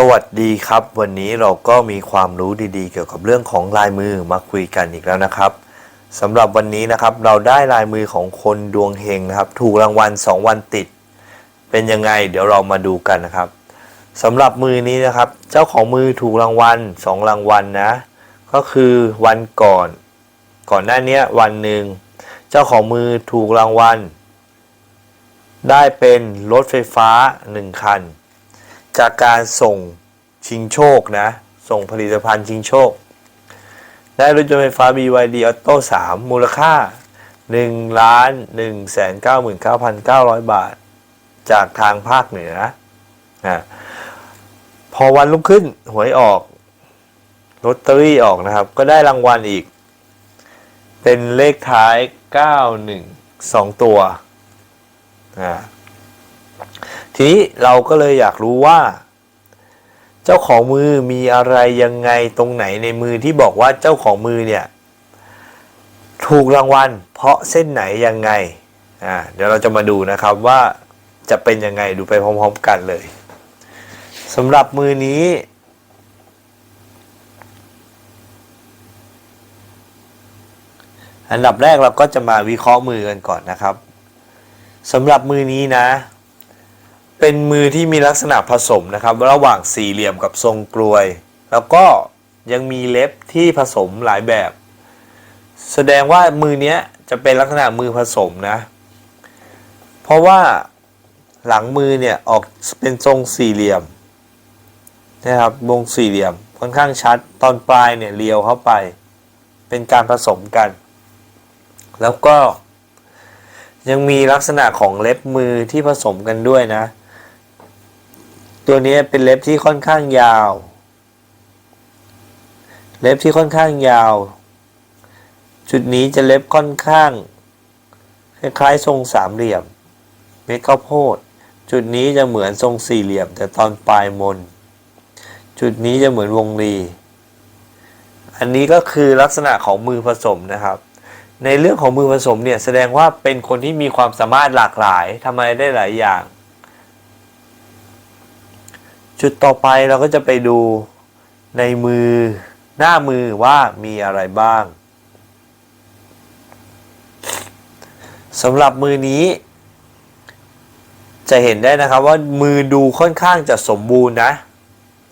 สวัสดีครับ วันนี้เราก็มีความรู้ดีๆ เกี่ยวกับเรื่องของลายมือมาคุยกันอีกแล้วนะครับสำหรับวันนี้นะครับเราได้ลายมือของคนดวงเฮงนะครับ ถูกรางวัล 2 วันติด เป็นยังไง เดี๋ยวเรามาดูกันนะครับสำหรับมือนี้นะครับ เจ้าของมือถูกรางวัล 2 รางวัลนะ ก็คือวันก่อน ก่อนหน้านี้วันหนึ่งเจ้าของมือถูกรางวัล ได้เป็นรถไฟฟ้า 1 คัน จากการส่งชิงโชคนะ ส่งผลิตภัณฑ์ชิงโชค ได้รถยนต์ไฟฟ้า BYD Auto 3 มูลค่า 1 ล้าน1แสน99,900 บาท จากทางภาคเหนือนะพอวันรุ่งขึ้นหวยออกลอตเตอรี่ออกนะครับ ก็ได้รางวัลอีก เป็นเลขท้าย 91 2 ตัวนะ ทีนี้เราก็เลยอยากรู้ว่า เจ้าของมือมีอะไรยังไงตรงไหนในมือที่บอกว่าเจ้าของมือเนี่ย ถูกรางวัล เพราะเส้นไหนยังไงอ่าเดี๋ยวเราจะมาดูนะครับว่าจะเป็นยังไงดูไปพร้อมๆกันเลยสำหรับมือนี้อันดับแรกเราก็จะมาวิเคราะห์มือกันก่อนนะครับสำหรับมือนี้นะ เป็นมือที่มีลักษณะผสมนะครับ ระหว่างสี่เหลี่ยมกับทรงกลวย แล้วก็ยังมีเล็บที่ผสมหลายแบบ แสดงว่ามือเนี้ยจะเป็นลักษณะมือผสมนะ เพราะว่าหลังมือเนี่ยออกเป็นทรงสี่เหลี่ยมนะครับวงสี่เหลี่ยมค่อนข้างชัดตอนปลายเนี่ยเรียวเข้าไป เป็นการผสมกัน แล้วก็ยังมีลักษณะของเล็บมือที่ผสมกันด้วยนะ ตัวนี้เป็นเล็บที่ค่อนข้างยาว เล็บที่ค่อนข้างยาว จุดนี้จะเล็บค่อนข้าง คล้ายๆทรงสามเหลี่ยม เม็ดข้าวโพด จุดนี้จะเหมือนทรงสี่เหลี่ยม แต่ตอนปลายมน จุดนี้จะเหมือนวงรี อันนี้ก็คือลักษณะของมือผสมนะครับในเรื่องของมือผสมเนี่ยแสดงว่าเป็นคนที่มีความสามารถหลากหลายทำอะไรได้หลายอย่าง จุดต่อไปเราก็จะไปดูในมือหน้ามือว่ามีอะไรบ้างสำหรับมือนี้ จะเห็นได้นะครับว่ามือดูค่อนข้างจะสมบูรณ์นะ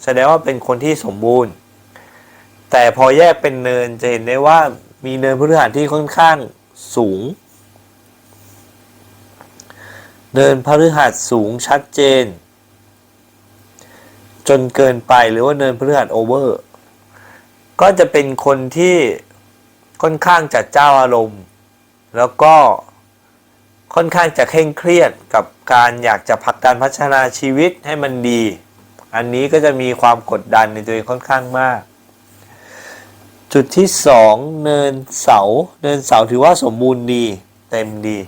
แสดงว่าเป็นคนที่สมบูรณ์ แต่พอแยกเป็นเนินจะเห็นได้ว่ามีเนินพื้นฐานที่ค่อนข้างสูง เนินพฤหัสสูงชัดเจน จนเกินไปหรือว่าเนินพฤหัสโอเวอร์ ก็จะเป็นคนที่ค่อนข้างจัดเจ้าอารมณ์ แล้วก็ค่อนข้างจะเคร่งเครียดกับการอยากจะพักการพัฒนาชีวิตให้มันดี อันนี้ก็จะมีความกดดันในตัวเองค่อนข้างมาก จุดที่สองเนินเสา เนินเสาถือว่าสมบูรณ์ดี เต็มดี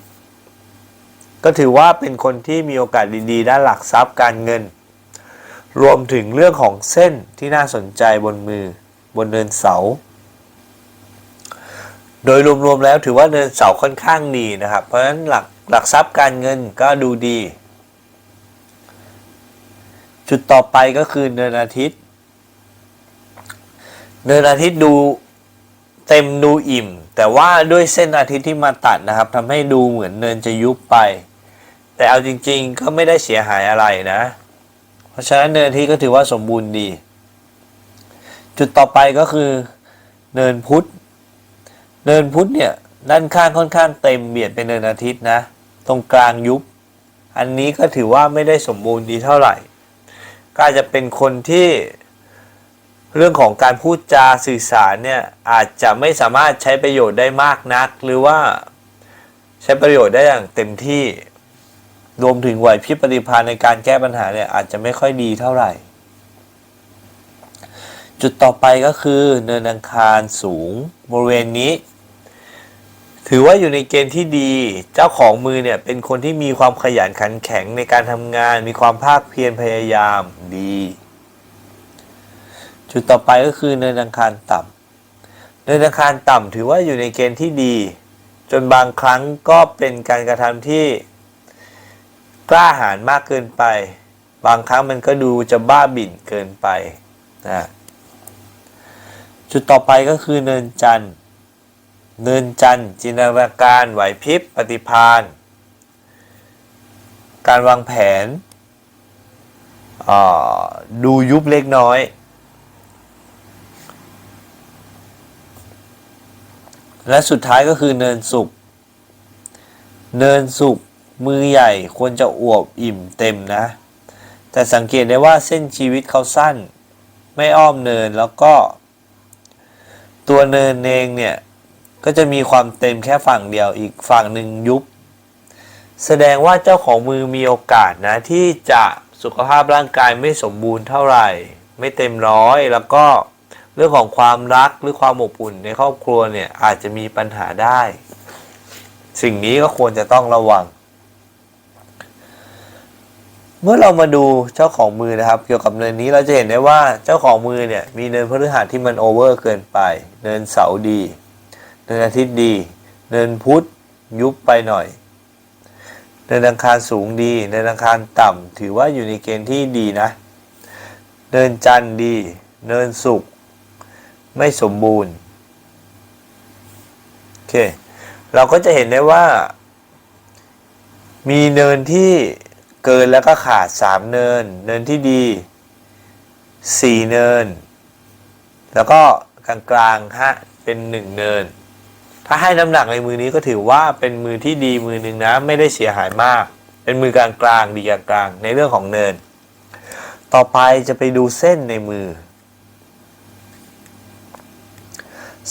ก็ถือว่าเป็นคนที่มีโอกาสดีๆด้านหลักทรัพย์การเงิน รวมถึงเรื่องของเส้นที่น่าสนใจบนมือบนเนินเสา โดยรวมๆแล้วถือว่าเนินเสาค่อนข้างดีนะครับ เพราะฉะนั้นหลักหลักทรัพย์การเงินก็ดูดี จุดต่อไปก็คือเนินอาทิตย์ เนินอาทิตย์ดูเต็มดูอิ่ม แต่ว่าด้วยเส้นอาทิตย์ที่มาตัดนะครับทำให้ดูเหมือนเนินจะยุบไป แต่เอาจริง ๆ ก็ไม่ได้เสียหายอะไรนะ เพราะฉะนั้นเนินทิตย์ก็ถือว่าสมบูรณ์ดี จุดต่อไปก็คือเนินพุธเนินพุธเนี่ยด้านข้างค่อนข้างเต็มเบียดเป็นเนินอาทิตย์นะ ตรงกลางยุบ อันนี้ก็ถือว่าไม่ได้สมบูรณ์ดีเท่าไหร่ ก็อาจจะเป็นคนที่เรื่องของการพูดจาสื่อสารเนี่ยอาจจะไม่สามารถใช้ประโยชน์ได้มากนัก หรือว่าใช้ประโยชน์ได้อย่างเต็มที่ รวมถึงไหวพริบปฏิภาณในการแก้ปัญหาเนี่ยอาจจะไม่ค่อยดีเท่าไหร่ จุดต่อไปก็คือเนินอังคารสูงบริเวณนี้ ถือว่าอยู่ในเกณฑ์ที่ดี เจ้าของมือเนี่ยเป็นคนที่มีความขยันขันแข็งในการทำงาน มีความภาคเพียรพยายามดี จุดต่อไปก็คือเนินอังคารต่ำเนินอังคารต่ำถือว่าอยู่ในเกณฑ์ที่ดี จนบางครั้งก็เป็นการกระทำที่ กล้าหาญมากเกินไป บางครั้งมันก็ดูจะบ้าบิ่นเกินไปนะจุดต่อไปก็คือเนินจันทร์เนินจันทร์จินตนาการไหวพริบปฏิภาณการวางแผนดูยุบเล็กน้อย และสุดท้ายก็คือเนินสุขเนินสุข มือใหญ่ควรจะอวบอิ่มเต็มนะ แต่สังเกตได้ว่าเส้นชีวิตเขาสั้น ไม่อ้อมเนินแล้วก็ ตัวเนินเองเนี่ย ก็จะมีความเต็มแค่ฝั่งเดียวอีกฝั่งหนึ่งยุบ แสดงว่าเจ้าของมือมีโอกาสนะ ที่จะสุขภาพร่างกายไม่สมบูรณ์เท่าไหร่ ไม่เต็มร้อยแล้วก็เรื่องของความรักหรือความอบอุ่นในครอบครัวเนี่ยอาจจะมีปัญหาได้ สิ่งนี้ก็ควรจะต้องระวัง เมื่อเรามาดูเจ้าของมือนะครับ เกี่ยวกับเนินนี้เราจะเห็นได้ว่าเจ้าของมือเนี่ยมีเนินพฤหัสที่มันโอเวอร์เกินไป เนินเสาร์ดี เนินอาทิตย์ดี เนินพุธยุบไปหน่อย เนินอังคารสูงดี เนินอังคารต่ำถือว่าอยู่ในเกณฑ์ที่ดีนะ เนินจันทร์ดี เนินศุกร์ไม่สมบูรณ์โอเคเราก็จะเห็นได้ว่า มีเนินที่ เกินแล้วก็ขาด 3 เนิน เนินที่ดี 4 เนิน แล้วก็กลางกลางฮะเป็น 1 เนิน ถ้าให้น้ำหนักในมือนี้ก็ถือว่าเป็นมือที่ดีมือหนึ่งนะไม่ได้เสียหายมาก เป็นมือกลางกลางดีกลางกลางในเรื่องของเนิน ต่อไปจะไปดูเส้นในมือ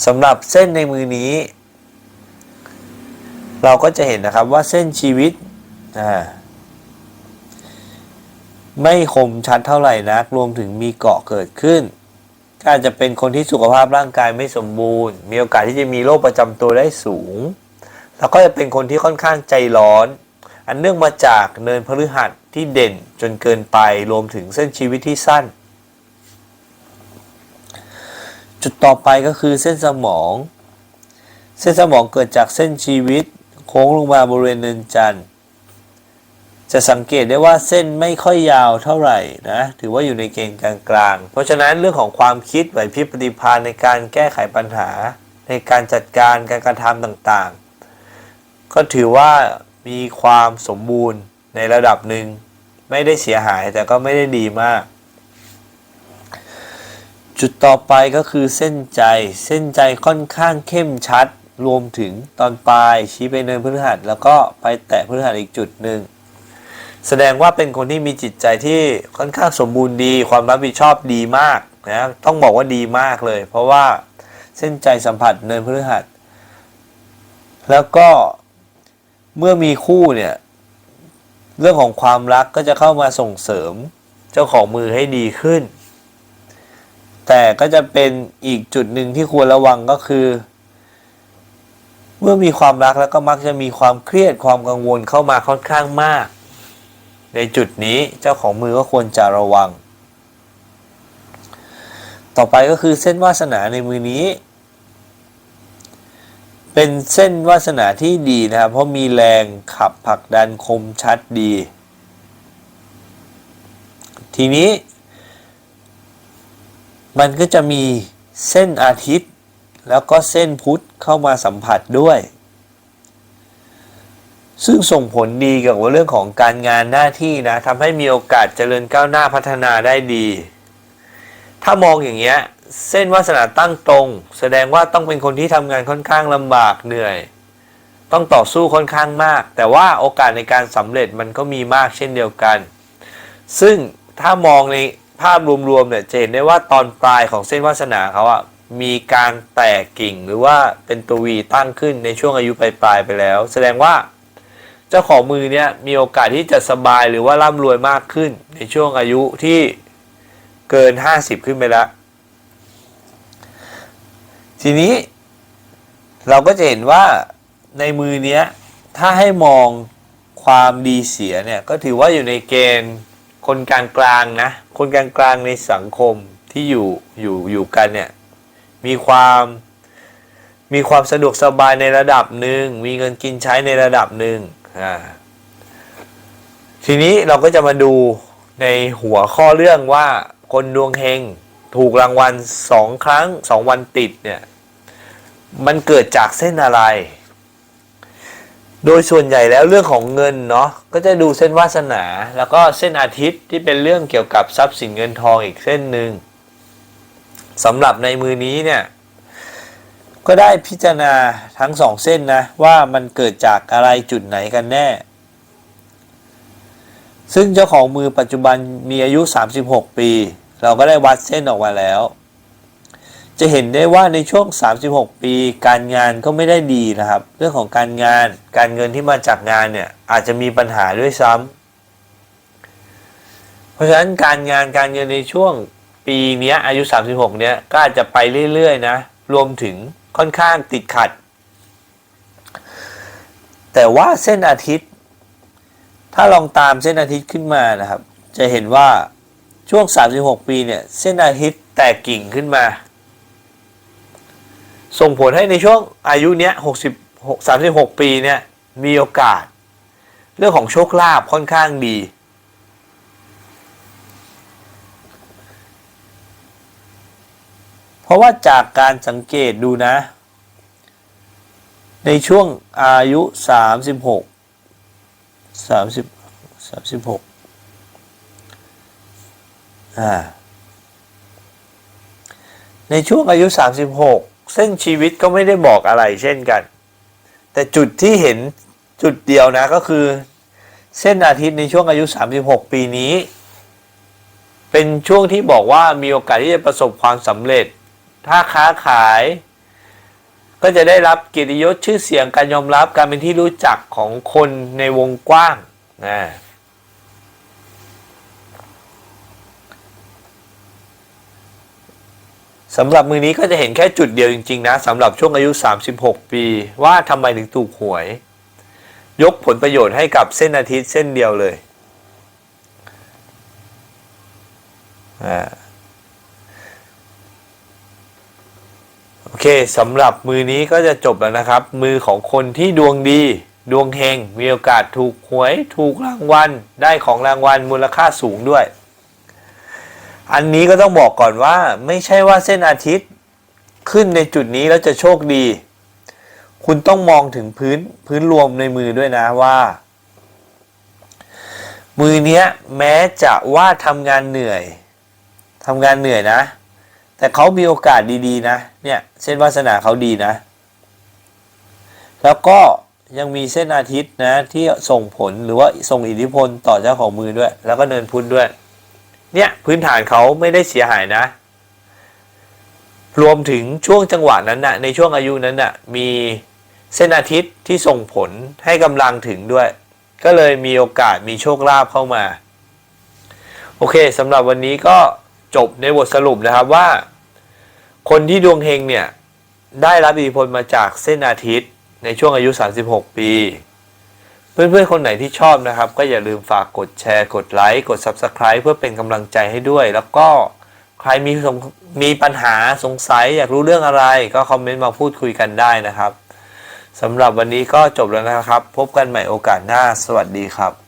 สำหรับเส้นในมือนี้ เราก็จะเห็นนะครับว่าเส้นชีวิตอ่า ไม่คมชัดเท่าไหร่นัก รวมถึงมีเกาะเกิดขึ้น ก็อาจจะเป็นคนที่สุขภาพร่างกายไม่สมบูรณ์ มีโอกาสที่จะมีโรคประจำตัวได้สูง แล้วก็จะเป็นคนที่ค่อนข้างใจร้อน อันเนื่องมาจากเนินพฤหัสที่เด่นจนเกินไป รวมถึงเส้นชีวิตที่สั้น จุดต่อไปก็คือเส้นสมอง เส้นสมองเกิดจากเส้นชีวิต โค้งลงมาบริเวณเนินจันทร์ จะสังเกตได้ว่าเส้นไม่ค่อยยาวเท่าไหร่นะถือว่าอยู่ในเกณฑ์กลางๆ เพราะฉะนั้นเรื่องของความคิดไหวพริบปฏิภาณในการแก้ไขปัญหา ในการจัดการการกระทำต่างๆ ก็ถือว่ามีความสมบูรณ์ในระดับหนึ่งไม่ได้เสียหายแต่ก็ไม่ได้ดีมาก จุดต่อไปก็คือเส้นใจเส้นใจค่อนข้างเข้มชัด รวมถึงตอนปลายชี้ไปเนินพฤหัสแล้วก็ไปแตะพฤหัสอีกจุดหนึ่ง แสดงว่าเป็นคนที่มีจิตใจที่ค่อนข้างสมบูรณ์ดี ความรับผิดชอบดีมากนะต้องบอกว่าดีมากเลย เพราะว่าเส้นใจสัมผัสเนินพฤหัส แล้วก็เมื่อมีคู่เนี่ย เรื่องของความรักก็จะเข้ามาส่งเสริมเจ้าของมือให้ดีขึ้น แต่ก็จะเป็นอีกจุดหนึ่งที่ควรระวังก็คือ เมื่อมีความรักแล้วก็มักจะมีความเครียดความกังวลเข้ามาค่อนข้างมาก ในจุดนี้เจ้าของมือก็ควรจะระวัง ต่อไปก็คือเส้นวาสนาในมือนี้ เป็นเส้นวาสนาที่ดีนะครับ เพราะมีแรงขับผลักดันคมชัดดี ทีนี้ มันก็จะมีเส้นอาทิตย์ แล้วก็เส้นพุธเข้ามาสัมผัสด้วย ซึ่งส่งผลดีเกี่ยวกับเรื่องของการงานหน้าที่นะทำให้มีโอกาสเจริญก้าวหน้าพัฒนาได้ดี ถ้ามองอย่างเงี้ยเส้นวาสนาตั้งตรง แสดงว่าต้องเป็นคนที่ทำงานค่อนข้างลำบากเหนื่อย ต้องต่อสู้ค่อนข้างมาก แต่ว่าโอกาสในการสำเร็จมันก็มีมากเช่นเดียวกัน ซึ่งถ้ามองในภาพรวมๆเนี่ยจะเห็นได้ว่าตอนปลายของเส้นวาสนาเขาอะมีการแตกกิ่งหรือว่าเป็นตัววีตั้งขึ้นในช่วงอายุปลายๆไปแล้ว แสดงว่า จ้าของมือเนี่ยมีโอกาสที่จะสบายหรือว่าร่ำรวยมากขึ้น ในช่วงอายุที่เกิน 50 ขึ้นไปแล้ว ทีนี้เราก็จะเห็นว่าในมือเนี้ยถ้าให้มองความดีเสียเนี่ยก็ถือว่าอยู่ในเกณฑ์คนกลางกลางนะคนกลางกลางในสังคมที่อยู่อยู่อยู่กันเนี่ยมีความมีความสะดวกสบายในระดับหนึ่งมีเงินกินใช้ในระดับหนึ่ง อ่าทีนี้เราก็จะมาดูในหัวข้อเรื่องว่าคนดวงเฮงถูกรางวัลสองครั้งสองวันติดเนี่ย มันเกิดจากเส้นอะไร โดยส่วนใหญ่แล้วเรื่องของเงินเนาะก็จะดูเส้นวาสนา แล้วก็เส้นอาทิตย์ที่เป็นเรื่องเกี่ยวกับทรัพย์สินเงินทองอีกเส้นหนึ่งสำหรับในมือนี้เนี่ย ก็ได้พิจารณาทั้งสองเส้นนะว่ามันเกิดจากอะไรจุดไหนกันแน่ ซึ่งเจ้าของมือปัจจุบันมีอายุ 36 ปี เราก็ได้วัดเส้นออกมาแล้ว จะเห็นได้ว่าในช่วง 36 ปี การงานก็ไม่ได้ดีนะครับ เรื่องของการงานการเงินที่มาจากงานเนี่ยอาจจะมีปัญหาด้วยซ้ำเพราะฉะนั้นการงานการเงินในช่วงปีนี้อายุ 36 เนี้ยก็อาจจะไปเรื่อยๆนะรวมถึง ค่อนข้างติดขัด แต่ว่าเส้นอาทิตย์ ถ้าลองตามเส้นอาทิตย์ขึ้นมานะครับ จะเห็นว่าช่วง 36 ปีเนี่ย เส้นอาทิตย์แตกกิ่งขึ้นมา ส่งผลให้ในช่วงอายุเนี้ย66 36 ปีเนี่ยมีโอกาส เรื่องของโชคลาภค่อนข้างดี เพราะว่าจากการสังเกตดูนะ ในช่วงอายุ 36 30 36อ่าในช่วงอายุ 36ซึ่งชีวิตก็ไม่ได้บอกอะไรเช่นกัน แต่จุดที่เห็นจุดเดียวนะก็คือ เส้นอาทิตย์ในช่วงอายุ 36 ปีนี้ เป็นช่วงที่บอกว่ามีโอกาสที่จะประสบความสำเร็จ ถ้าค้าขาย ก็จะได้รับเกียรติยศชื่อเสียงการยอมรับการเป็นที่รู้จักของคนในวงกว้างนะสำหรับมือนี้ก็จะเห็นแค่จุดเดียวจริงๆนะสำหรับช่วงอายุ 36 ปี ว่าทำไมถึงถูกหวย ยกผลประโยชน์ให้กับเส้นอาทิตย์เส้นเดียวเลยอ่า อเคสำหรับมือนี้ก็จะจบแล้วนะครับ มือของคนที่ดวงดี ดวงเฮงมีโอกาสถูกหวยถูกรางวัล ได้ของรางวัลมูลค่าสูงด้วย อันนี้ก็ต้องบอกก่อนว่า ไม่ใช่ว่าเส้นอาทิตย์ขึ้นในจุดนี้แล้วจะโชคดี คุณต้องมองถึงพื้นพื้นรวมในมือด้วยนะว่า มือเนี้ยแม้จะว่าทำงานเหนื่อยทำงานเหนื่อยนะ แต่เขามีโอกาสดีๆ นะ เนี่ยเส้นวาสนาเขาดีนะ แล้วก็ยังมีเส้นอาทิตย์นะ ที่ส่งผลหรือว่าส่งอิทธิพลต่อเจ้าของมือด้วย แล้วก็เนินพุธด้วย เนี่ยพื้นฐานเขาไม่ได้เสียหายนะ รวมถึงช่วงจังหวะนั้นนะในช่วงอายุนั้นน่ะมีเส้นอาทิตย์ที่ส่งผลให้กำลังถึงด้วย ก็เลยมีโอกาสมีโชคลาภเข้ามา โอเคสำหรับวันนี้ก็ จบในบทสรุปนะครับว่า คนที่ดวงเฮงเนี่ย ได้รับอิทธิพลมาจากเส้นอาทิตย์ในช่วงอายุ 36 ปี เพื่อนๆ คนไหนที่ชอบนะครับ ก็อย่าลืมฝากกดแชร์ กดไลค์ กด Subscribe เพื่อเป็นกำลังใจให้ด้วย แล้วก็ใครมีสงมีปัญหาสงสัยอยากรู้เรื่องอะไร ก็คอมเมนต์มาพูดคุยกันได้นะครับสำหรับวันนี้ก็จบแล้วนะครับ พบกันใหม่โอกาสหน้า สวัสดีครับ